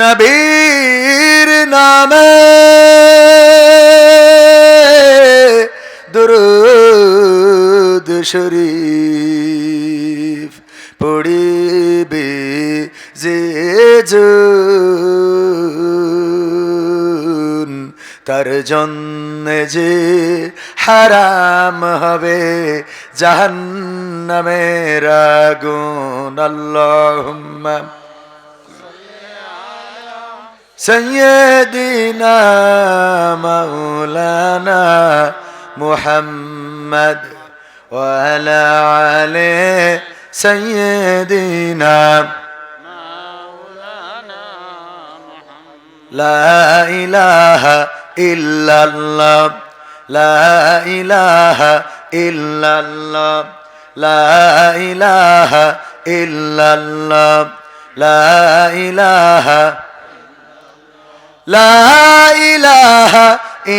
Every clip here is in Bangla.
নবীর নামে দুরুদ শরীফ পড়িবে যে তার জন্য যে হারাম হবে জাহান্নামের আগুন। আল্লাহুম্মা سيدنا مولانا محمد وعلى عليه سيدنا لا إله إلا الله لا إله إلا الله. لا إله إلا الله. لا إله لا إله إلا الله. محمد لا إله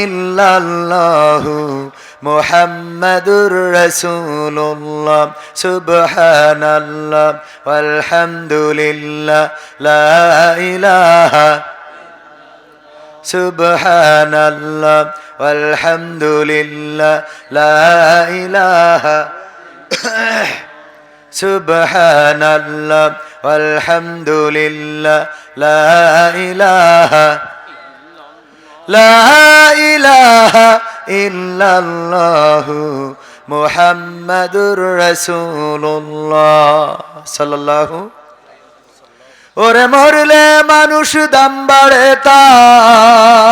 ইল্লাল্লাহু মোহাম্মদুর রসুল্লাহ সুবহানাল্লাহ আলহামদুলিল্লাহ লা ইলাহা সুবহানাল্লাহ আলহামদুলিল্লাহ লা সুবহানাল্লাহ আলহামদুলিল্লাহ লা ইলাহা লা ইলাহা ইল্লাল্লাহু মুহাম্মাদুর রাসূলুল্লাহ, সাল্লাল্লাহু ওরে মরলে মানুষ দাম বাড়ে তার।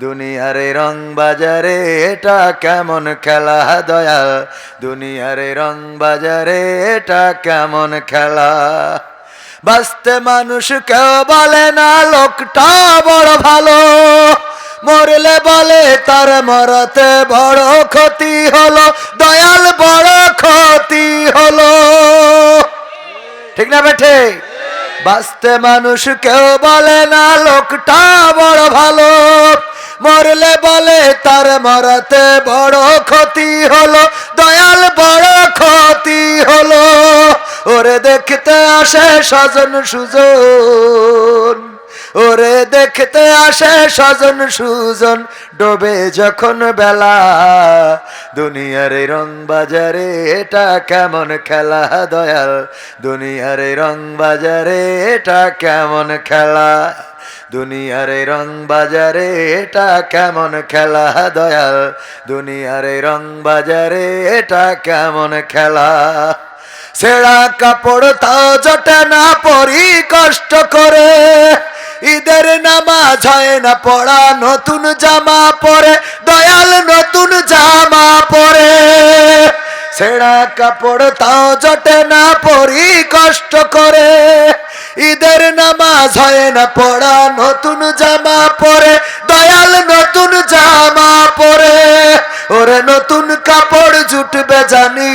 দুনিয়ার রং বাজারে, এটা কেমন খেলা দয়াল দুনিয়ার রং বাজারে, এটা কেমন খেলা? বাঁচতে মানুষ কেউ বলে না, লোকটা বড় ভালো। মরলে বলে তার মরতে বড় ক্ষতি হলো, দয়াল বড় ক্ষতি হলো। ঠিক না বেঠে? বাঁচতে মানুষ কেউ বলে না, লোকটা বড় ভালো। মরলে বলে তার মরতে বড় ক্ষতি হলো, দয়াল বড় ক্ষতি হলো। ওরে দেখতে আসে স্বজন সুজন, ওরে দেখতে আসে স্বজন সুজন, ডোবে যখন বেলা। দুনিয়ার রং বাজারে এটা কেমন খেলা, দয়াল? দুনিয়ার রং বাজারে এটা কেমন খেলা? দুনিয়ার রং বাজারে, এটা কেমন খেলা দয়াল? দুনিয়ার রং বাজারে, এটা কেমন খেলা? সেরা কাপড় তাও জটে না, পরি কষ্ট করে। ঈদের নামাজ হয় না, পড়া নতুন জামা পরে, দয়াল নতুন জামা পরে। ছেঁড়া কাপড় তাও জটে না, পরি কষ্ট করে। ঈদের নামাজ হয় না, পড়া নতুন জামা পরে, দয়াল নতুন জামা পরে। ওরে নতুন কাপড় জুটবে জানি।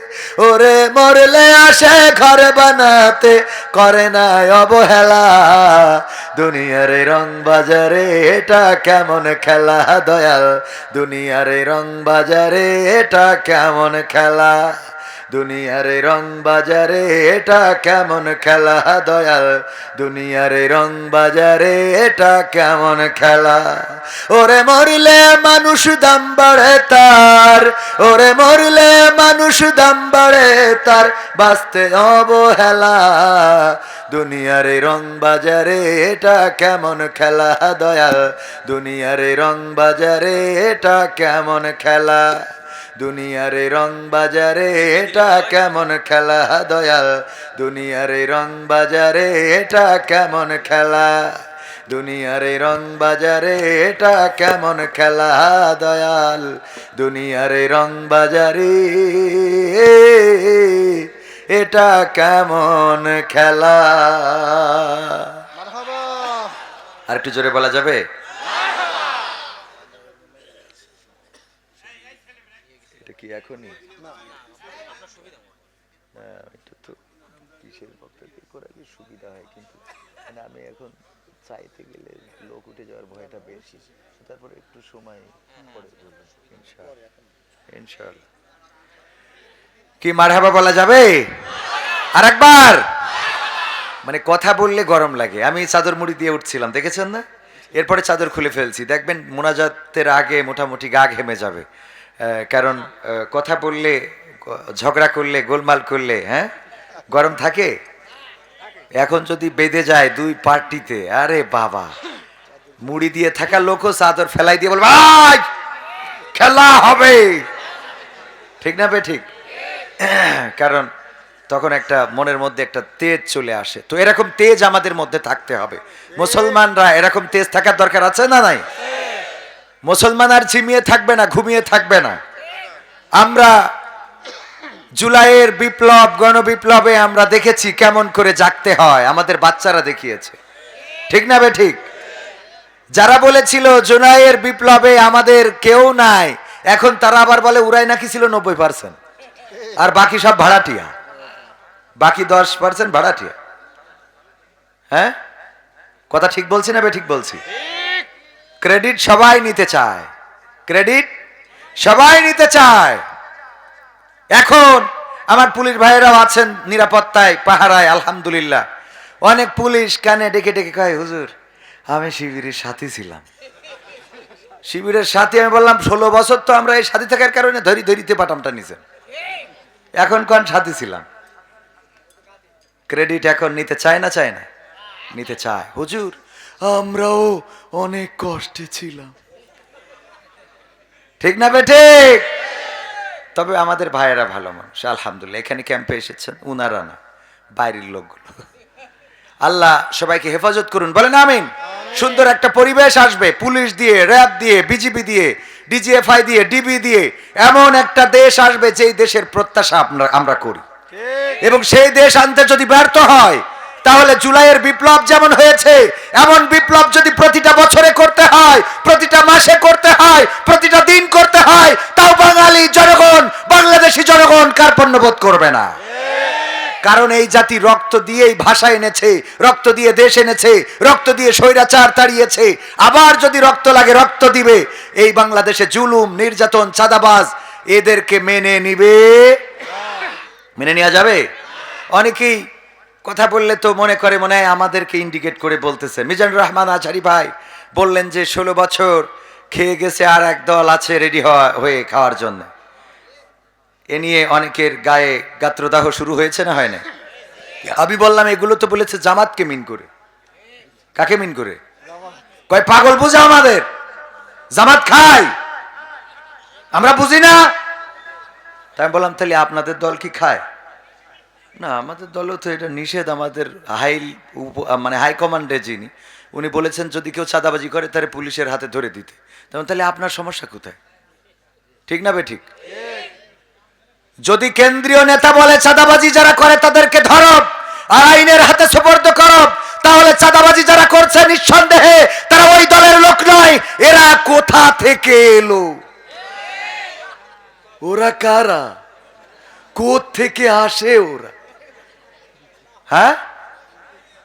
ওরে মরলে আসে ঘর বানাতে করে না অবহেলা। দুনিয়ার রং বাজারে এটা কেমন খেলা? দয়াল, দুনিয়ারে রং বাজারে এটা কেমন খেলা? দুনিয়ার রং বাজারে, এটা কেমন খেলা, দয়াল? দুনিয়ার রং বাজারে, এটা কেমন খেলা? ওরে মরলে মানুষ দাম বাড়ে তার, ওরে মরলে মানুষ দাম বাড়ে তার, বাঁচতে অবহেলা। দুনিয়ার রং বাজারে, এটা কেমন খেলা, দয়াল? দুনিয়ার রং বাজারে, এটা কেমন খেলা? দুনিয়ার রং বাজারে এটা কেমন খেলা দয়াল? দুনিয়ার রং বাজারে এটা কেমন খেলা? দুনিয়ার রং বাজারে এটা কেমন খেলা দয়াল? দুনিয়ার রং বাজারে এটা কেমন খেলা? আর একটু জোরে বলা যাবে? কি এখনই? বক্তব্য? করালে সুবিধা হয় কিন্তু? মানে আমি এখন চাইতে গেলে লোক উঠে যাওয়ার ভয়টা বেশি। তারপরে একটু সময় পরে কি মারহাবা বলা যাবে? আর একবার মানে কথা বললে গরম লাগে। আমি চাদর মুড়ি দিয়ে উঠছিলাম, দেখেছেন না? এরপরে চাদর খুলে ফেলছি। দেখবেন মোনাজাতের আগে মোটামুটি গা ঘেমে যাবে। কারণ কথা বললে ঝগড়া করলে গোলমাল করলে হ্যাঁ? গরম থাকে? এখন যদি বেঁধে যায় দুই পার্টিতে আরে বাবা। মুড়ি দিয়ে থাকা লোকও চাদর ফেলাই দিয়ে বলবে "আই, খেলা হবে! ঠিক না বে ঠিক? কারণ তখন একটা মনের মধ্যে একটা তেজ চলে আসে। তো এরকম তেজ আমাদের মধ্যে থাকতে হবে। মুসলমানরা এরকম তেজ থাকার দরকার আছে না নাই? মুসলমান আর ঝিমিয়ে থাকবে না, ঘুমিয়ে থাকবে না। আমরা জুলাইয়ের বিপ্লব, গণবিপ্লবে আমরা দেখেছি কেমন করে জাগতে হয়, আমাদের বাচ্চারা দেখিয়েছে। ঠিক না বে ঠিক? যারা বলেছিল জুলাইয়ের বিপ্লবে আমাদের কেউ নাই, এখন তারা আবার বলে, উড়াই নাকি ছিল নব্বই পার্সেন্ট আর বাকি সব ভাড়াটিয়া। বাকি দশ পার্সেন্ট ভাড়াটিয়া। হ্যাঁ? কথা ঠিক বলছি না বে ঠিক বলছি? ক্রেডিট সবাই নিতে চায়। ক্রেডিট সবাই নিতে চায়। এখন আমার পুলিশ ভাইয়েরাও আছেন নিরাপত্তায়, পাহারায়, আলহামদুলিল্লাহ। অনেক পুলিশ কানে ডেকে ডেকে কয়, হুজুর, আমি শিবিরের সাথী ছিলাম। শিবিরের সাথী, আমি বললাম, ষোলো বছর তো আমরা এই সাথী থাকার কারণে ধরি, ধরিতে পাটামটা নিছেন। এখন কোন সাথী ছিলাম? ক্রেডিট এখন নিতে চায় না চায় না? নিতে চায়। হুজুর আমরাও অনেক কষ্টে ছিলাম। ঠিক না বে ঠিক? তবে আমাদের ভাইয়েরা ভালো মানুষ আলহামদুলিল্লাহ। এখানে ক্যাম্পে এসেছেন উনারা না বাইরের লোকগুলো। আল্লাহ সবাইকে হেফাজত করুন বলেন আমিন। সুন্দর একটা পরিবেশ আসবে পুলিশ দিয়ে র্যাব দিয়ে বিজিবি দিয়ে ডিজিএফআই দিয়ে ডিবি দিয়ে এমন একটা দেশ আসবে যেই দেশের প্রত্যাশা আমরা আমরা করি। এবং সেই দেশ আনতে যদি ব্যর্থ হয় তাহলে জুলাইয়ের বিপ্লব যেমন হয়েছে, এমন বিপ্লব যদি প্রতিটা বছরে করতে হয়, প্রতিটা মাসে করতে হয়, প্রতিটা দিন করতে হয়, তাও বাঙালি জনগণ, বাংলাদেশি জনগণ কার্পণ্য বোধ করবে না। কারণ এই জাতি রক্ত দিয়েই ভাষা এনেছে, রক্ত দিয়ে দেশ এনেছে, রক্ত দিয়ে স্বৈরাচার তাড়িয়েছে। আবার যদি রক্ত লাগে, রক্ত দিবে। এই বাংলাদেশে জুলুম, নির্যাতন, চাঁদাবাজ এদেরকে মেনে নিবে। মেনে নেওয়া যাবে? অনেকেই কথা বললে তো মনে করে, মনে হয় আমাদেরকে ইন্ডিকেট করে বলতেছে। মিজানুর রহমান আচারি ভাই বললেন যে, ষোলো বছর খেয়ে গেছে আর এক দল আছে রেডি হয়ে খাওয়ার জন্য। এ নিয়ে অনেকের গায়ে গাত্রদাহ শুরু হয়েছে না হয় না আমি বললাম, এগুলো তো বলেছে জামাতকে মিন করে। কাকে মিন করে? কয়, পাগল বুঝা আমাদের। জামাত খাই আমরা বুঝি না? তাই বললাম, তাহলে আপনাদের দল কি খায়? না, আমাদের দলও তো এটা নিষেধ, আমাদের হাই মানে হাইকমান্ডে যিনি, উনি বলেছেন যদি কেউ চাঁদাবাজি করে তাহলে পুলিশের হাতে ধরে দিতে। তেমন তাহলে আপনার সমস্যা কোথায়? ঠিক না বে ঠিক? যদি কেন্দ্রীয় নেতা বলে চাঁদাবাজি যারা করে তাদেরকে ধরো আইনের হাতে সুপর্দ করো, তাহলে চাঁদাবাজি যারা করছে নিঃসন্দেহে তারা ওই দলের লোক নয়, এরা কোথা থেকে এলো? ওরা কারা? কোথ থেকে আসে ওরা? হ্যাঁ?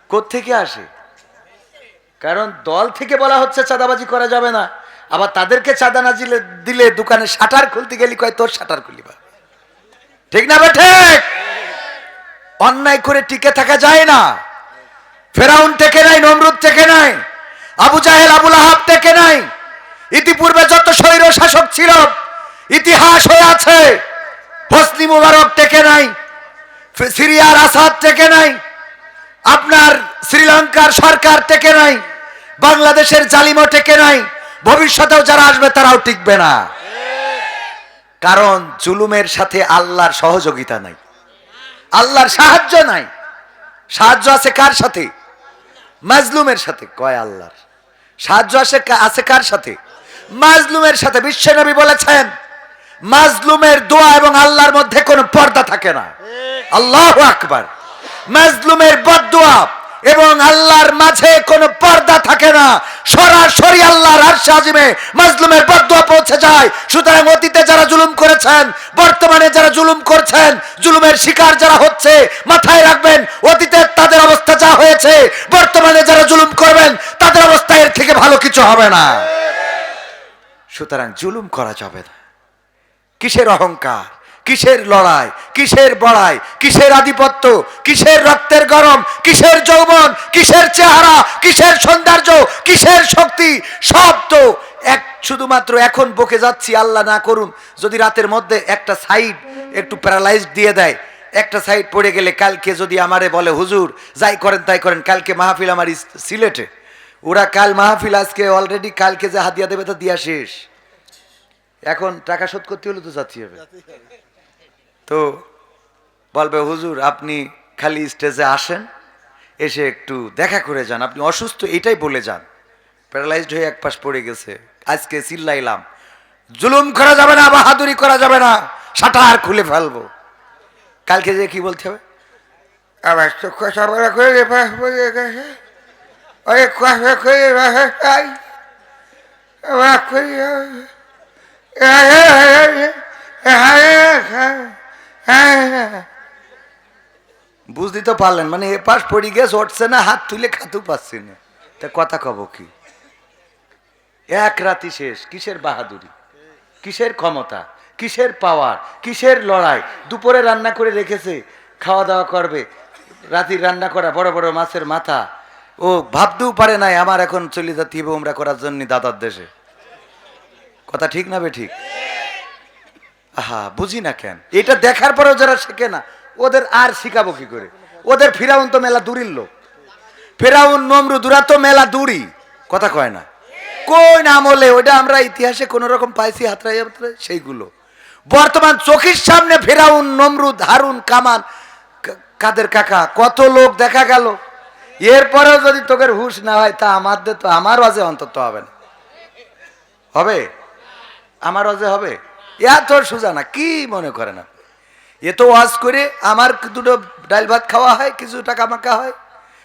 কোথ থেকে আসে? কারণ দল থেকে বলা হচ্ছে চাঁদাবাজি করা যাবে না। আবার তাদেরকে চাঁদা না দিলে দিলে দোকানে শাটার খুলতে গেলি কয়, তোর শাটার খুলিবা ঠিক না ঠিক? অন্যায় করে টিকে থাকা যায় না। ফেরাউন থেকে নাই, নমরুদ থেকে নাই, আবু জাহেল, আবুল আহাব থেকে নাই। ইতিপূর্বে যত স্বৈর শাসক ছিল, ইতিহাস হয়ে আছে। হোসনি মুবারক থেকে নাই। সিরিয়ার আসাদ থেকে নাই, আপনার শ্রীলঙ্কার সরকার থেকে নাই, বাংলাদেশের জালিমও থেকে নাই, ভবিষ্যতেও যারা আসবে তারাও টিকবে না। কারণ জুলুমের সাথে আল্লাহর সহযোগিতা নাই। আল্লাহর সাহায্য নাই। সাহায্য আছে কার সাথে? মাজলুমের সাথে। কয় আল্লাহর? সাহায্য আছে আছে কার সাথে? মাজলুমের সাথে। বিশ্বনবী বলেছেন মাজলুমের দোয়া এবং আল্লাহর মধ্যে কোনো পর্দা থাকে না। আল্লাহ আকবার। মাজলুমের বদদোয়া এবং আল্লাহর মাঝে কোনো পর্দা থাকে না। সরাসরি আল্লাহর আরশে মাজলুমের বদদোয়া পৌঁছে যায়। সুতরাং অতীতে যারা জুলুম করেছেন, বর্তমানে যারা জুলুম করছেন, জুলুমের শিকার যারা হচ্ছে, মাথায় রাখবেন, অতীতে তাদের অবস্থা যা হয়েছে, বর্তমানে যারা জুলুম করবেন, তাদের অবস্থা এর থেকে ভালো কিছু হবে না। সুতরাং জুলুম করা যাবে না। কিসের অহংকার? কিসের লড়াই? কিসের বড়াই? কিসের আধিপত্য? কিসের রক্তের গরম? কিসের যৌবন? কিসের চেহারা? কিসের সৌন্দর্য? কিসের শক্তি? সব তো এক, শুধুমাত্র এখন বকে যাচ্ছি, আল্লাহ না করুন। যদি রাতের মধ্যে একটা সাইড একটু প্যারালাইজ দিয়ে দেয়, একটা সাইড পড়ে গেলে কালকে যদি আমারে বলে, হুজুর, যাই করেন তাই করেন, কালকে মাহফিল আমার সিলেটে। ওরা কাল মাহফিল আজকে, অলরেডি কালকে যে হাদিয়া দেবে তা দিয়া শেষ। এখন টাকা শোধ করতে হলে তো যাচ্ছি হবে। তো বলবে হুজুর আপনি খালি স্টেজে আসেন এসে একটু দেখা করে যান। আপনি অসুস্থ এটাই বলে যান। প্যারালাইজড হয়ে এক পাশ পড়ে গেছে। আজকে চিল্লাইলাম জুলুম করা যাবে না বাহাদুরি করা যাবে না সাটার খুলে ফেলব। কালকে যে কি বলতে হবে? আবার করে করে বুঝতে তো পারলেন মানে এ পাশ পড়ি গেছে উঠছে না, হাত তুলে খাতু পাচ্ছি না। তা কথা কব কি? এক রাতি শেষ, কিসের বাহাদুরি? কিসের ক্ষমতা? কিসের পাওয়ার? কিসের লড়াই? দুপুরে রান্না করে রেখেছে, খাওয়া দাওয়া করবে, রাতির রান্না করা, বড় বড় মাছের মাথা। ও ভাবতেও পারে নাই, আমার এখন চলে যেতে হবে ওমরা করার জন্য দাদার দেশে। কথা ঠিক না বে ঠিক? আহা, বুঝি না কেন? এটা দেখার পরেও যারা শেখে না, ওদের আর শিখাবো কি করে? ওদের ফেরাউন তো মেলা দূরির লোক। ফেরাউন নমরুদুরা তো মেলা দূরি কথা কয় না? কই কোন আমলে ওটা আমরা ইতিহাসে কোন রকম পাইছি হাতরাই সেইগুলো। বর্তমান চোখের সামনে ফেরাউন, নমরুদ, হারুন কামান কাদের কাকা? কত লোক দেখা গেল। এরপরেও যদি তোকের হুশ না হয়, তা আমাদের তো, আমার অজে অন্তত হবে না। হবে? আমার অজে হবে? এত সোজা না, কি মনে করে না এ তো ওয়াজ করে আমার দুটো ডাল ভাত খাওয়া হয়, কিছু টাকা মাকা হয়।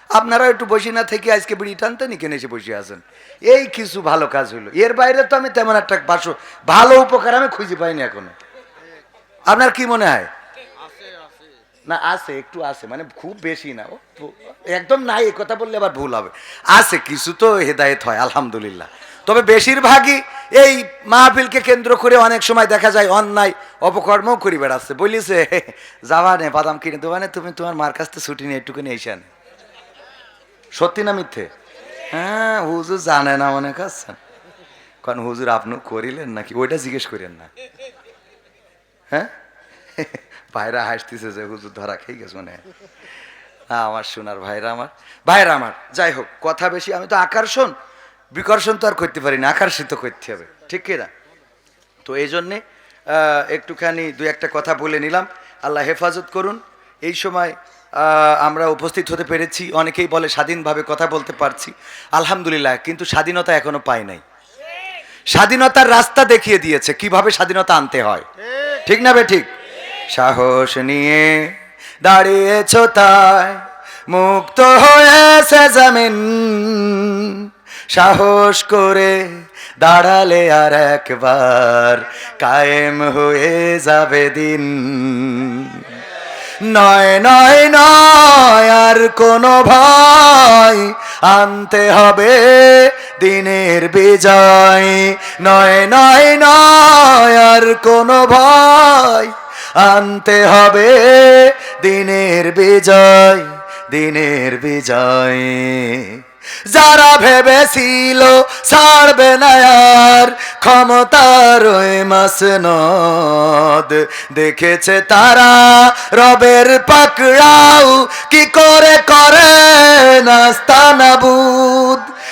আপনারা একটু বসি না থেকে আজকে বিড়ি টানতে নি কেনে এসে বসে আছেন। এই কিছু ভালো কাজ হইল। এর বাইরে তো আমি তেমন একটা বাসো, ভালো উপকার আমি খুঁজে পাইনি এখনও। আপনার কি মনে হয়? না, আছে, একটু আছে মানে খুব বেশি না একদম নাই কথা বললে আবার ভুল হবে। আছে, কিছু তো হেদায়েত হয়, আলহামদুলিল্লাহ। তবে বেশিরভাগই এই মাহফিলকে কেন্দ্র করে অনেক সময় দেখা যায় অন্যায় অপকর্মও করি বেড়াচ্ছে। বলিছে যাবানে, বাদাম কিনে দেবানে, তুমি তোমার মার কাছ থেকে ছুটি নিয়ে একটুখানি এইসান সত্যি না মিথ্যে? হ্যাঁ হুজুর জানে না মনে করছেন। কারণ হুজুর আপনিও করিলেন নাকি? ওইটা জিজ্ঞেস করেন না। হ্যাঁ? ভাইরা হাসতেছে যে হুজুর ধরা খেয়ে গেছে মনে হয়। আমার সোনার ভাইরা আমার। ভাইরা আমার, যাই হোক, কথা বেশি, আমি তো আকর্ষণ। বিকর্ষণ তো আর করতে পারি না আকর্ষিত করতে হবে, ঠিক কিনা তো এই জন্যে একটুখানি দু একটা কথা বলে নিলাম। আল্লাহ হেফাজত করুন। এই সময় আমরা উপস্থিত হতে পেরেছি। অনেকেই বলে স্বাধীনভাবে কথা বলতে পারছি। আলহামদুলিল্লাহ, কিন্তু স্বাধীনতা এখনও পাই নাই। স্বাধীনতার রাস্তা দেখিয়ে দিয়েছে, কীভাবে স্বাধীনতা আনতে হয়। ঠিক না বে ঠিক? সাহস নিয়ে দাঁড়িয়েছ তাই, মুক্ত হয়েছে জমিন। সাহস করে দাঁড়ালে আর একবার কায়েম হয়ে যাবে দিন। নয় নয় নয়, আর কোনো ভয় আনতে হবে দিনের বিজয়। নয় নয় নয়, আর কোনো ভয় আনতে হবে দিনের বিজয় দিনের বিজয়। যারা ভেবেছিল ছাড়বে না আর ক্ষমতার ওই মাসনদ। দেখেছে তারা রবের পাকড়াও কি করে করে নাস্তানাবুদ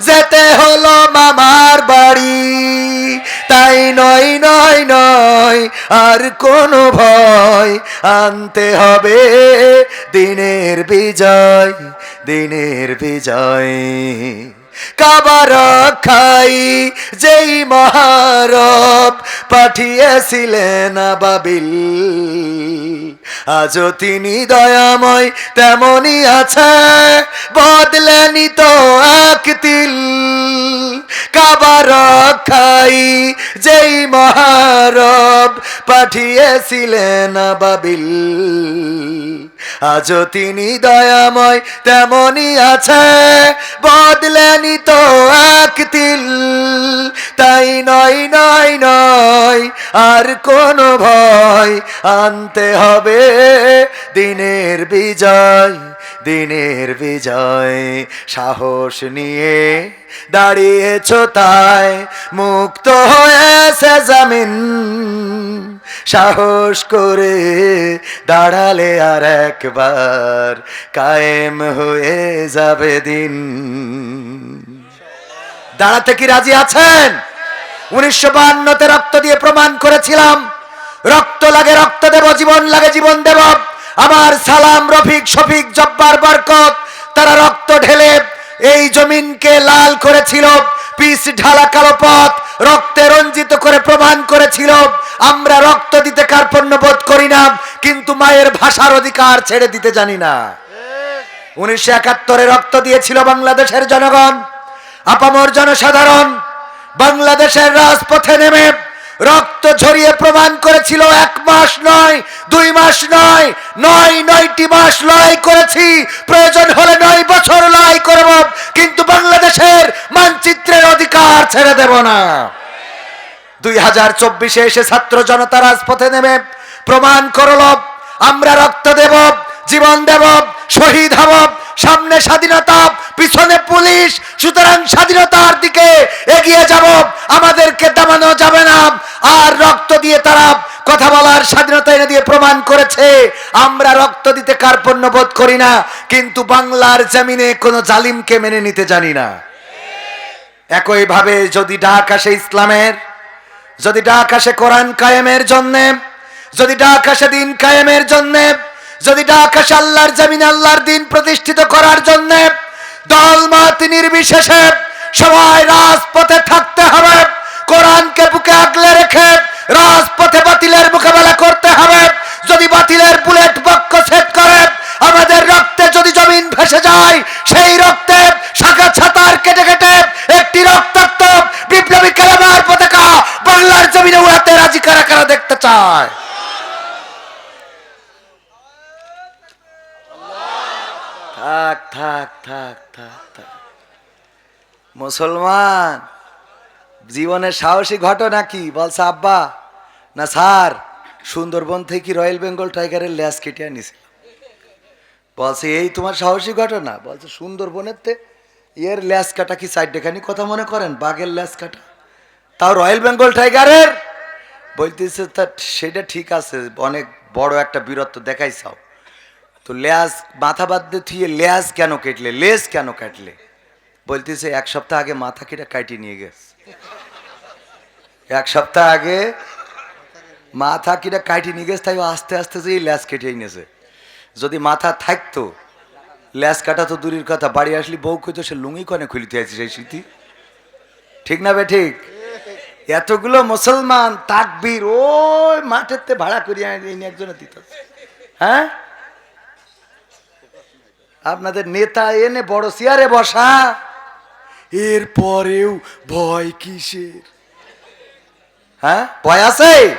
যেতে হলো মামার বাড়ি। তাই নয় নয় নয়, আর কোনো ভয়। আনতে হবে দিনের বিজয় দিনের বিজয়। কাবার খাই যেই মহারব পাঠিয়েছিলেন বাবিল আজও তিনি দয়াময় তেমনই আছে। বদলেনি তো এক তিল। কাবার খাই যেই মহারব পাঠিয়েছিলেন বাবিল আজও তিনি দয়াময় তেমনই আছে। বদলেনি তো এক তিল। তাই নয় নয় নয়, আর কোনো ভয় আনতে হবে দিনের বিজয় দিনের বিজয়। সাহস নিয়ে দাঁড়িয়েছ তাই মুক্ত হয়েছে জামিন। সাহস করে দাঁড়ালে আর একবার কায়েম হয়ে যাবে দিন। দাঁড়াতে কি রাজি আছেন? উনিশশো বাহান্নতে রক্ত দিয়ে প্রমাণ করেছিলাম। রক্ত লাগে, রক্ত দেব, জীবন লাগে, জীবন দেব। আমার সালাম, রফিক, শফিক, জব্বার, বরকত, তারা রক্ত ঢেলে এই জমিনকে লাল করেছিল, পিস ঢালা কালো পথ, রক্তে রঞ্জিত করে প্রমাণ করেছিল। আমরা রক্ত দিতে কার্পণ্য বোধ করি না, কিন্তু মায়ের ভাষার অধিকার ছেড়ে দিতে জানি না। উনিশশো একাত্তরে রক্ত দিয়েছিল বাংলাদেশের জনগণ, আপামর জনসাধারণ, বাংলাদেশের রাজপথে নেমে রক্ত ঝরিয়ে প্রমাণ করেছিল এক মাস নয়, দুই মাস নয় নয়, নয়টি মাস লড়াই করেছি। প্রয়োজন হলে নয় বছর লড়াই করব, কিন্তু বাংলাদেশের মানচিত্রের অধিকার ছেড়ে দেব না। দুই হাজার চব্বিশে এসে ছাত্র জনতা রাজপথে নেমে প্রমাণ করল, আমরা রক্ত দেব, জীবন দেব, শহীদ হব, সামনে স্বাধীনতা, পিছনে পুলিশ, সুতরাং স্বাধীনতার দিকে এগিয়ে যাব আমাদেরকে দামানো যাবে না। আর রক্ত দিয়ে তারা কথা বলার স্বাধীনতা এনে দিয়ে প্রমাণ করেছে। আমরা রক্ত দিতে কার্পণ্য বোধ করি না, কিন্তু বাংলার জমিনে কোনো জালিমকে মেনে নিতে জানি না। একইভাবে যদি ডাক আসে ইসলামের, যদি ডাক আসে কোরআন কায়েমের জন্যে, যদি ডাক আসে দিন কায়েমের জন্যে, যদি ডাক আসে আল্লাহর জামিন আল্লাহর দিন প্রতিষ্ঠিত করার জন্যে, দল মত নির্বিশেষে সবাই রাজপথে থাকতে হবে। কোরআনকে বুকে আগলে রেখে রাজপথে বাতিলের মোকাবেলা করতে হবে। যদি বাতিলের বুলেট বক্ষ সেট করে, আমাদের রক্তে যদি জমিন ভেসে যায়, সেই রক্তে শাখা ছাতার কেটে কেটে একটি রক্তাক্ত বিপ্লবী খেলাবার পতাকা বাংলার জমিনে উড়াতে রাজি কারা কারা দেখতে চায়? থাক থাক থাক থাক থাক। মুসলমান জীবনের সাহসী ঘটনা কি? বলছে, আব্বা, না স্যার, সুন্দরবন থেকে রয়্যাল বেঙ্গল টাইগারের ল্যাস কেটে আনিছে বলছে, এই তোমার সাহসী ঘটনা? বলছে, সুন্দরবনের তে এর ল্যাস কাটা কি দেখানি কথা মনে করেন? বাঘের ল্যাস কাটা। তাও রয়্যাল বেঙ্গল টাইগারের? বলতেছে, তা সেটা ঠিক আছে, অনেক বড় একটা বীরত্ব দেখাইছাও। তো ল্যাস, মাথা বাদ দিয়ে থুয়ে ল্যাস কেন কেটলে? লেস কেন কাটলে? বলতেছে, এক সপ্তাহ আগে মাথা কেটে কাটিয়ে নিয়ে গেছে এক সপ্তাহ আগে মাথা কিটা কাটি নিয়ে গেছে তাই আস্তে আস্তে যে ল্যাস কেটে নিয়েছে যদি মাথা থাকতো, ল্যাস কাটা তো দূরের কথা, বাড়ি আসলি বউ কইতো, সে লুঙ্গি কনে খুলিতে আছে সেই স্মৃতি। ঠিক না বে ঠিক? এতগুলো মুসলমান তাকবীর ওই মাঠের তে ভাড়া করিয়া এনে একজনে দিত হ্যাঁ? আপনাদের নেতা এনে বড় চেয়ারে বসা। এরপরেও ভয় কিসের? হ্যাঁ? ভয় আছে?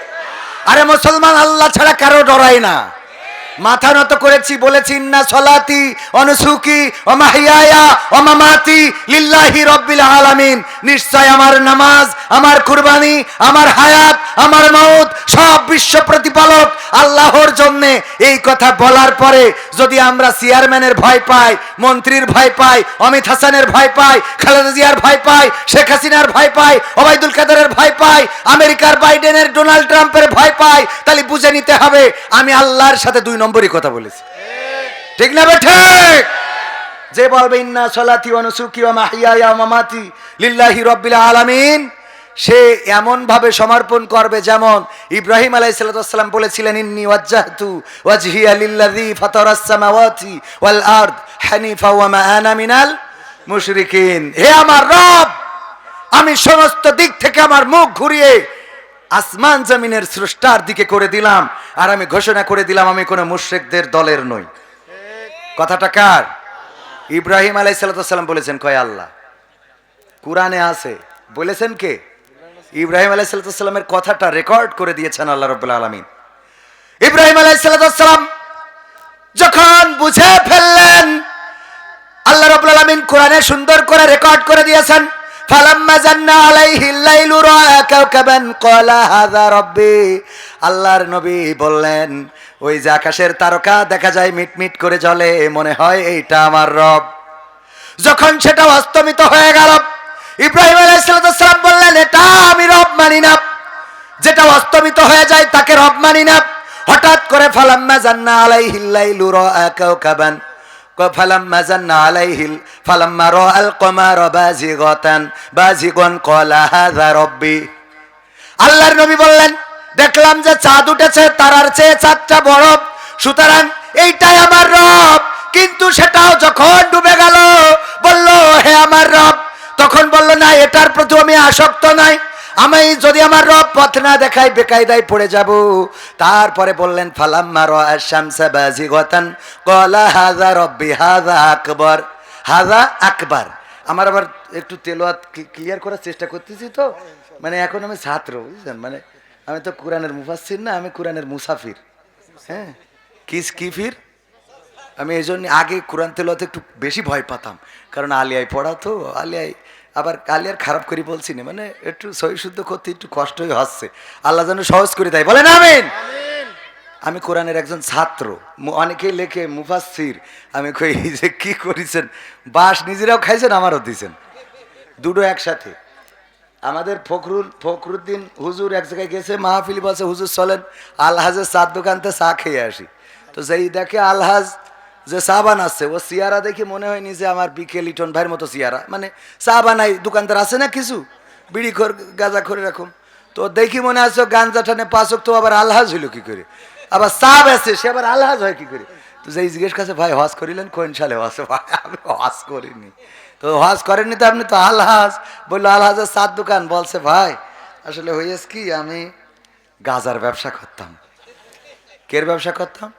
আরে মুসলমান আল্লাহ ছাড়া কারও ডরাই না। মাথা নত করেছি, বলেছি না সলাতি অনুসুকি অমাহিয়া অমামাতি লিল্লাহি রব্বিল আলামিন। নিশ্চয় আমার নামাজ, আমার কুরবানি, আমার হায়াত, আমার মৌত সব বিশ্ব প্রতিপালক আল্লাহর জন্যে। এই কথা বলার পরে যদি আমরা চেয়ারম্যানের ভয় পাই, মন্ত্রীর ভয় পাই, অমিত হাসানের ভয় পাই, খালেদা জিয়ার ভয় পাই, শেখ হাসিনার ভয় পাই, ওবায়দুল কাদেরের ভয় পাই, আমেরিকার বাইডেনের ডোনাল্ড ট্রাম্পের ভয় পাই, তাহলে বুঝে নিতে হবে, আমি আল্লাহর সাথে দুই নম্বরই কথা বলেছি। ঠিক না ঠিক? যে বলবে, ইন্না সলাতি অনুসুকি ওয়া মাহিয়া মামাতি লিল্লাহি রাব্বিল আলামিন। সে এমন ভাবে সমর্পণ করবে যেমন ইব্রাহিম আলাইহিসসালাম বলেছিলেন, ইন্নি ওয়াজ্জাহতু ওয়াজহিয়া লিল্লাযী ফাতারাস সামাওয়াতি ওয়াল আরদ হানিফা ওয়া মা আনা মিনাল মুশরিকিন। হে আমার রব, আমি সমস্ত দিক থেকে আমার মুখ ঘুরিয়ে আসমান জমিনের স্রষ্টার দিকে করে দিলাম। আর আমি ঘোষণা করে দিলাম, আমি কোনো মুশ্রিকদের দলের নই। কথাটা কার? ইব্রাহিম আলাই সাল্লাম বলেছেন, কয় আল্লাহ। কোরআনে আছে। বলেছেন কে? ইব্রাহিম আলাই সাল্লামের কথাটা রেকর্ড করে দিয়েছেন আল্লাহ রব আলমিন। ইব্রাহিম আলাই সাল্লাম যখন বুঝে ফেললেন, আল্লাহ রব আলমিন কোরআনে সুন্দর করে রেকর্ড করে দিয়েছেন ফালাম্মা জান্না আল্লাহর নবী বললেন, ওই যে আকাশের তারকা দেখা যায় মিটমিট করে জ্বলে, মনে হয় এইটা আমার রব। যখন সেটা অস্তমিত হয়ে গেল, ইব্রাহিম আলাইহিসসালাম বললেন, এটা আমি রব মানি না। যেটা অস্তমিত হয়ে যায় তাকে রব মানি না। হঠাৎ করে ফালাম্মা জান্না আলাইহি লাইলু রাআ কাওকাবান فلما زن عليه ال- فلما راى القمر بازغة بازغا قال هذا ربي আল্লাহর নবী বললেন দেখলাম যে চাঁদ উঠেছে তারার চেয়ে চাঁদটা বড় সুতরাং এইটাই আমার রব কিন্তু সেটাও যখন ডুবে গেল বলল হে আমার রব তখন বলল না এটার প্রতি আমি আসক্ত নাই আমি যদি আমার রব পথ না দেখাই বেকায়দায় পড়ে যাব। তারপরে বললেন, ফালাম্মা রাশামসা বাজিগাতান। ক্বালা হাযা রব্বি হাযা আকবার। হাযা আকবার। আমার আবার একটু তেলোয়াত ক্লিয়ার করার চেষ্টা করতেছি তো। মানে এখন আমি ছাত্র বুঝছেন মানে আমি তো কোরআনের মুফাসসির না, আমি কোরআনের মুসাফির। হ্যাঁ? কিস কিফির আমি এই আগে কোরআন তেলোয়াতে একটু বেশি ভয় পাতাম। কারণ আলিয়ায় পড়া তো, আলিয়ায় আবার আলিয়ার খারাপ করে বলছি না মানে একটু সহি শুদ্ধ করতে একটু কষ্টই হচ্ছে। আল্লাহ যেন সহজ করে দেয় বলেন আমিন। আমি কোরআনের একজন ছাত্র অনেকেই লেখে মুফাসসির। আমি কই যে কি করেছেন? বাস নিজেরাও খাইছেন আমারও দিছেন। দুটো একসাথে। আমাদের ফখরুল ফখরুদ্দিন হুজুর এক জায়গায় গেছে মাহফিলি বলছে হুজুর চলেন আলহাজের চার দোকানতে চা খেয়ে আসি। তো যেই দেখে আলহাজ যে চা বানাচ্ছে ও সিয়ারা দেখে মনে হয়নি যে আমার বিকে লিটন ভাইয়ের মতো সিয়ারা। মানে চা বানাই দোকানদার আছে না কিছু? বিড়ি খোর, গাঁজা করে রাখুন তো দেখি মনে আছে গাঞ্জা টানে পাঁচক তো আবার আলহাজ হইল কি করে? আবার চা বেছে সে আবার আলহাজ হয় কি করে? তো যেই জিজ্ঞেস কাছে ভাই হজ করিলেন? কোন সালে হজ ভাই, আমি হজ করিনি। তো হজ করেননি তো আপনি তো আলহাজ। বলল, আলহাজের সাত দোকান। বলছে, ভাই, আসলে হয়েছে কি, আমি গাজার ব্যবসা করতাম। কের ব্যবসা করতাম?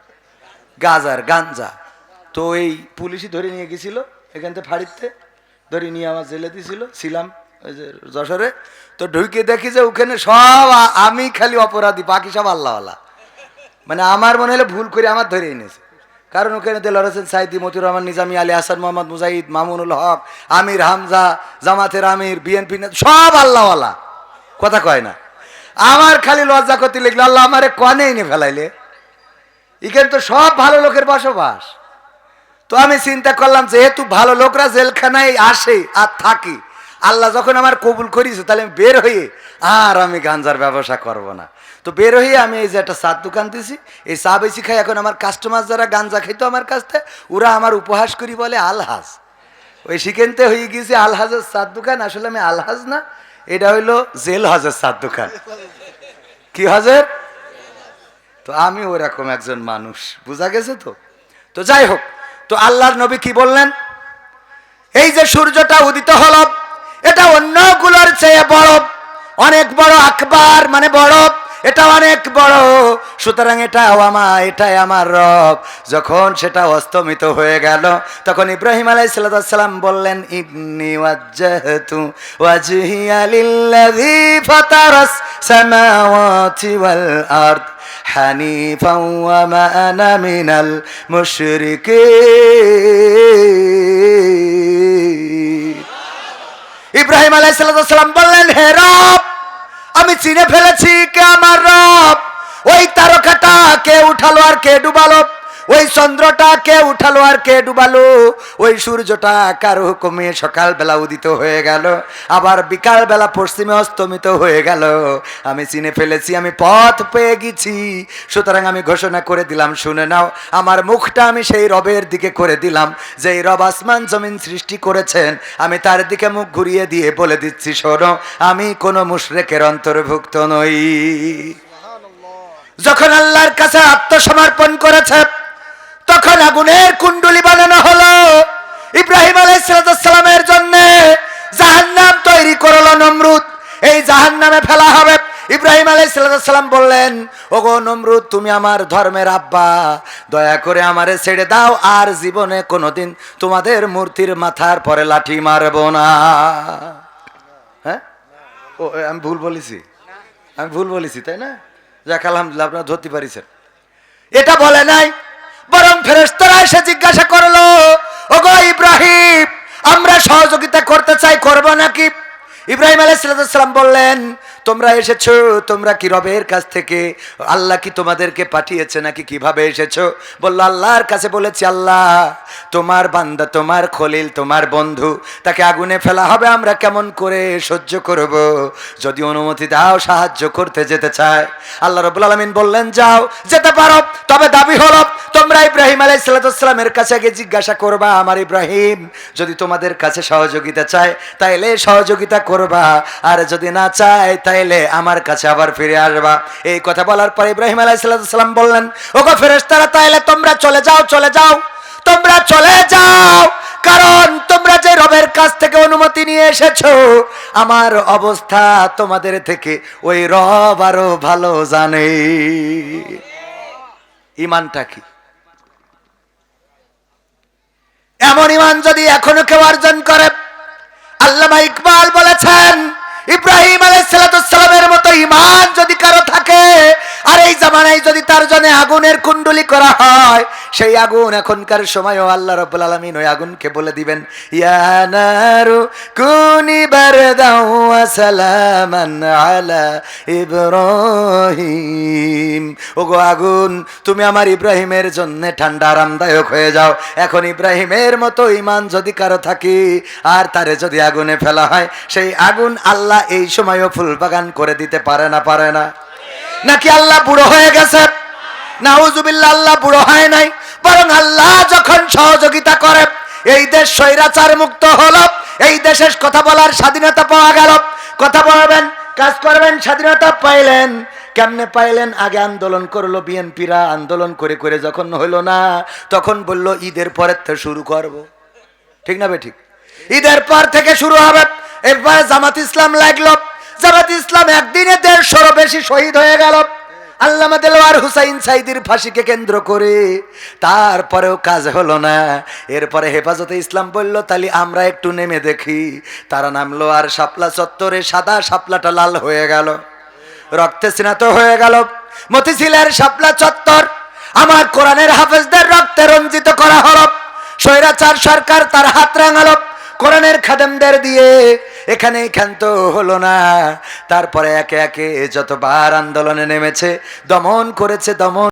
গাজার গাঞ্জা তো এই পুলিশই ধরে নিয়ে গেছিল এখান থেকে ফাড়িতে, ধরে নিয়ে আমার জেলে দিছিল ছিলাম ওই যে যশোরে। তো ঢুকে দেখি যে ওখানে সব আমি খালি অপরাধী, বাকি সব আল্লাহওয়ালা। মানে আমার মনে হলে ভুল করে আমার ধরে এনেছে কারণ ওখানে দেলার হোসেন সাইদি মতিউর রহমান, নিজামি আলী, হাসান মোহাম্মদ মুজাহিদ, মামুনুল হক, আমির হামজা, জামাতের আমির, বিএনপি সব আল্লাহওয়ালা। কথা কয় না। আমার খালি লজ্জা করতে লিখলো আল্লাহ আমারে কনেই নে ফেলাইলে। এখানে তো সব ভালো লোকের বসবাস। তো আমি চিন্তা করলাম, যেহেতু ভালো লোকরা জেলখানায় আসে আর থাকে, আল্লাহ যখন আমার কবুল করিছে তাহলে আমি বের হয়ে আর আমি গাঞ্জার ব্যবসা করব না। তো বের হয়ে আমি এই যে একটা চার দোকান দিছি এই চা বেশি খাই, এখন আমার কাস্টমার যারা গাঞ্জা খাইতো আমার কাছ থেকে, ওরা আমার উপহাস করি বলে আলহাজ। ওই সেখানতে হয়ে গিয়েছে আলহাজের চার দোকান, আসলে আমি আলহাজ না, এটা হইল জেল হজের চার দোকান। কি হজের? তো আমি ওরকম একজন মানুষ, বোঝা গেছে তো? তো যাই হোক তো আল্লাহর নবী কি বললেন? এই যে সূর্যটা উদিত হলো, এটা অন্যগুলোর চেয়ে বড়। অনেক বড় আকবার মানে বড়। এটা অনেক বড়। সুতরাং এটাও আমার এটাই আমার রব। যখন সেটা অস্তমিত হয়ে গেল, তখন ইব্রাহিম আলাই সাল্লাম বললেন, ইবনি ওয়াজ্জাহতু ওয়াজহিয়া হানিফাও وما أنا ইব্রাহিম আলাইসাল্লাম বললেন, হে রব, আমি চিনে ফেলেছি কে আমার রব? ওই তারকাটা কে উঠালো আর কে ডুবালো? চন্দ্রটা কে উঠালো আর কে ডুবালো? ওই সূর্যটা কারও হুকুমে সকালবেলা উদিত হয়ে গেল। আবার বিকালবেলা পশ্চিমে অস্তমিত হয়ে গেল। আমি চিনে ফেলেছি, আমি পথ পেয়ে গেছি। সুতরাং আমি ঘোষণা করে দিলাম, শুনে নাও, আমার মুখটা আমি সেই রবের দিকে করে দিলাম। রব আসমান জমিন সৃষ্টি করেছেন, আমি তার দিকে মুখ ঘুরিয়ে দিয়ে বলে দিচ্ছি, শোনো, আমি কোনো মুশরেকের অন্তর্ভুক্ত নই। যখন আল্লাহর কাছে আত্মসমর্পণ করেছে তখন আগুনের কুণ্ডলি বানানো হলো। ইব্রাহিম আলাইসালামের জন্য জাহান্নাম তৈরি করল নমরুদ। এই জাহান্নামে ফেলা হবে। ইব্রাহিম আলাইসালাম বললেন, ওগো নমরুদ, তুমি আমার ধর্মের আব্বা। দয়া করে আমারে ছেড়ে দাও, আর জীবনে কোনোদিন তোমাদের মূর্তির মাথার পরে লাঠি মারবো না। হ্যাঁ? ও আমি ভুল বলেছি? আমি ভুল বলেছি, তাই না? যাক, আলহামদুলিল্লাহ, আপনারা ধরতে পারিছেন। এটা বলে নাই বরং ফেরেস্তারা এসে জিজ্ঞাসা করল, ওগো ইব্রাহিম, আমরা সহযোগিতা করতে চাই, করব নাকি? ইব্রাহিম আলাইসালাম বললেন, তোমরা এসেছ, তোমরা কি রবের কাছ থেকে, আল্লাহ কি তোমাদেরকে পাঠিয়েছে নাকি কীভাবে এসেছ? বলল, আল্লাহর কাছে বলেছি, আল্লাহ, তোমার বান্দা, তোমার খলিল, তোমার বন্ধু, তাকে আগুনে ফেলা হবে, আমরা কেমন করে সহ্য করব? যদি অনুমতি দাও, সাহায্য করতে যেতে চায়। আল্লাহ রবুল আলমিন বললেন, যাও, যেতে পারো। তবে দাবি হলো তোমরা ইব্রাহিম আলাই সালাতামের কাছে আগে জিজ্ঞাসা করবা, আমার ইব্রাহিম, যদি তোমাদের কাছে সহযোগিতা চায়, তাইলে সহযোগিতা করবা। আর যদি না চায়, তাইলে আমার কাছে আবার ফিরে আসবা। এই কথা বলার পর ইব্রাহিম আলাই সালাতাম বললেন, ওগো ফেরেস্তারা তাইলে তোমরা চলে যাও চলে যাও। তোমরা চলে যাও, কারণ তোমরা যে রবের কাছ থেকে অনুমতি নিয়ে এসেছ, আমার অবস্থা তোমাদের থেকে ওই রব আরও ভালো জানে। ইমানটা কি? এমন ইমান যদি এখনও কেউ অর্জন করে, আল্লামা ইকবাল বলেছেন, ইব্রাহিম আলাইসালামের মতো ইমান যদি কারও থাকে, আর এই জামানায় যদি তার জন্য আগুনের কুণ্ডলি করা হয় সেই আগুন এখনকার সময়ও আল্লাহ রব্বুল আলমিন ওই আগুনকে বলে দিবেন ইয়ানারু কুনি বারদাও ওয়া সালামান আলা ইব্রাহিম। ওগো আগুন, তুমি আমার ইব্রাহিমের জন্য ঠান্ডা আরামদায়ক হয়ে যাও। এখন ইব্রাহিমের মতো ইমান যদি কারও থাকে, আর তারে যদি আগুনে ফেলা হয়, সেই আগুন আল্লাহ এই সময়ও ফুল বাগান করে দিতে পারে না পারে না। নাকি আল্লাহ বুড়ো হয়ে গেছে? আল্লাহ বুড়ো হয় নাই। বরং আল্লাহ যখন সহযোগিতা করে, এই দেশ স্বৈরাচার মুক্ত হলো। এই দেশের কথা বলার স্বাধীনতা পাওয়া গেল। কথা বলবেন, কাজ করবেন, স্বাধীনতা পাইলেন। কেমনে পাইলেন? আগে আন্দোলন করল বিএনপিরা, আন্দোলন করে করে যখন হইল না, তখন বলল, ঈদের পরের থেকে শুরু করব। ঠিক না বে ঠিক? ঈদের পর থেকে শুরু হবে। এরপরে জামাত ইসলাম লাগল। জামাত ইসলাম একদিনে দেড়শোরও বেশি শহীদ হয়ে গেল। আল্লামা দেলোয়ার হুসাইন সাইদির ফাঁসিকে কেন্দ্র করে। তারপরেও কাজ হলো না। এরপরে হেফাজতে ইসলাম বলল তাহলে আমরা একটু নেমে দেখি। তারা নামলো আর শাপলা চত্বরে সাদা শাপলাটা লাল হয়ে গেল। রক্তে স্নাত হয়ে গেল। মতিঝিলের শাপলা চত্বর, আমার কোরআনের হাফেজদের রক্তে রঞ্জিত করা হলো। স্বৈরাচার সরকার তার হাত রাঙালো। কোরআনের খাদেমদের দিয়ে এখানে ক্ষান্ত হলো না। তারপরে একে একে যতবার আন্দোলনে নেমেছে, দমন করেছে, দমন